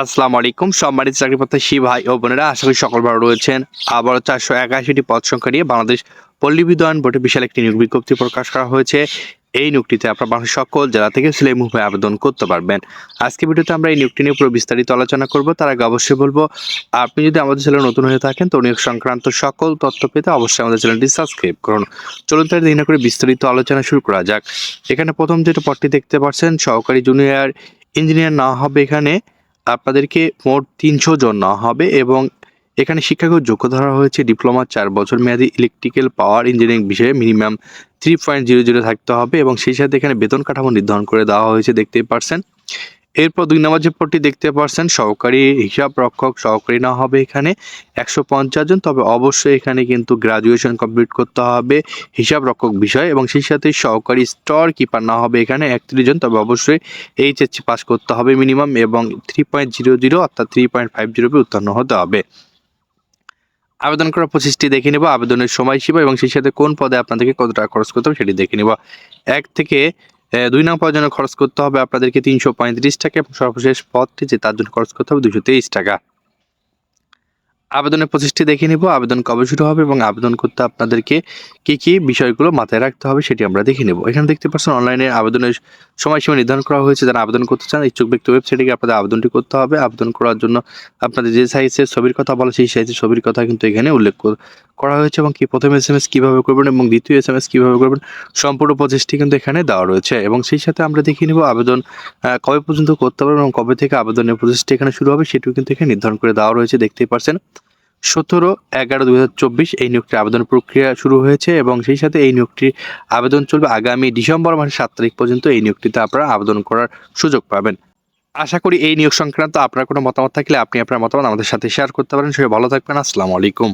আসসালামু আলাইকুম। সম্মানিত চাকরি প্রত্যাশী ভাই ও বোনেরা, আশা করি সকল ভালো রয়েছেন। আবারও চারশো একাশিটি পদ সংখ্যা নিয়ে বাংলাদেশ পল্লী বিদ্যুৎ বোর্ডে বিশাল একটি নিয়োগ বিজ্ঞপ্তি প্রকাশ করা হয়েছে। এই নিয়োগটিতে আপনার বাংলাদেশের সকল জেলা থেকে সিলাই মুভে আবেদন করতে পারবেন। আজকে ভিডিওতে আমরা এই নিয়োগটি নিয়ে পুরো বিস্তারিত আলোচনা করব। তার আগে অবশ্যই বলব, আপনি যদি আমাদের চ্যানেল নতুন হয়ে থাকেন, তো নিয়োগ সংক্রান্ত সকল তথ্য পেতে অবশ্যই আমাদের চ্যানেলটি সাবস্ক্রাইব করুন। চলুন তার দিন করে বিস্তারিত আলোচনা শুরু করা যাক। এখানে প্রথম যেটা পদটি দেখতে পাচ্ছেন, সহকারী জুনিয়র ইঞ্জিনিয়ার না হবে এখানে। আপনাদেরকে মোট তিনশো জন নেওয়া হবে এবং এখানে শিক্ষাগত যোগ্য ধরা হয়েছে ডিপ্লোমা চার বছর মেয়াদী ইলেকট্রিক্যাল পাওয়ার ইঞ্জিনিয়ারিং বিষয়ে minimum three point zero zero থাকতে হবে এবং সেই সাথে এখানে বেতন কাঠামো নির্ধারণ করে দেওয়া হয়েছে, দেখতেই পারছেন। এরপর দুই নম্বর যে পদটি দেখতে পারছেন, সহকারী হিসাব রক্ষক সহকারী না হবে এখানে একশো পঞ্চাশ জন। তবে অবশ্যই এখানে কিন্তু গ্রাজুয়েশন কমপ্লিট করতে হবে হিসাব রক্ষক বিষয় এবং সেই সাথে সহকারী স্টর কিপার না হবে এখানে একত্রিশ জন। তবে অবশ্যই এইচএসসি পাস করতে হবে মিনিমাম এবং থ্রি পয়েন্ট জিরো জিরো অর্থাৎ থ্রি পয়েন্ট ফাইভ জিরো উত্তীর্ণ হতে হবে। আবেদন করার প্রসেসটি দেখে নেব। আবেদনের সময়সীমা এবং সেই সাথে কোন পদে আপনাদেরকে কত টাকা খরচ করতে হবে সেটি দেখে নেব। এক থেকে দুই নং পদের জন্য খরচ করতে হবে আপনাদেরকে তিনশো পঁয়ত্রিশ টাকা এবং সর্বশেষ পদটি যে তার জন্য খরচ করতে হবে দুশো তেইশ টাকা। আবেদনের প্রসেসটি দেখে নিব, আবেদন কবে শুরু হবে এবং আবেদন করতে আপনাদেরকে কি কি বিষয়গুলো মাথায় রাখতে হবে সেটি আমরা দেখে নেব। এখানে দেখতে পাচ্ছেন, অনলাইনে আবেদনের সময়সীমা নির্ধারণ করা হয়েছে, যারা আবেদন করতে চান, ইচ্ছুক ব্যক্তি ওয়েবসাইটে গিয়ে আপনাদের আবেদনটি করতে হবে। আবেদন করার জন্য আপনাদের যে সাইজের ছবির কথা বলা সেই সাইজের ছবির কথা কিন্তু এখানে উল্লেখ করা হয়েছে এবং কি প্রথম এস এম এস কীভাবে করবেন এবং দ্বিতীয় এস এম এস কীভাবে করবেন সম্পূর্ণ প্রসেসটি কিন্তু এখানে দেওয়া রয়েছে এবং সেই সাথে আমরা দেখে নিব আবেদন কবে পর্যন্ত করতে পারবেন এবং কবে থেকে আবেদনের প্রসেসটি এখানে শুরু হবে সেটিও কিন্তু এখানে নির্ধারণ করে দেওয়া রয়েছে। দেখতেই পারছেন। সতেরো, এগারো দু এই নিয়োগটির আবেদন প্রক্রিয়া শুরু হয়েছে এবং সেই সাথে এই নিয়োগটির আবেদন চলবে আগামী ডিসেম্বর মাসের সাত তারিখ পর্যন্ত। এই নিয়োগটিতে আপনারা আবেদন করার সুযোগ পাবেন। আশা করি এই নিয়োগ সংক্রান্ত আপনার কোনো মতামত থাকলে আপনি আপনার মতামত আমাদের সাথে শেয়ার করতে পারেন। সবাই ভালো থাকবেন। আসসালামু আলাইকুম।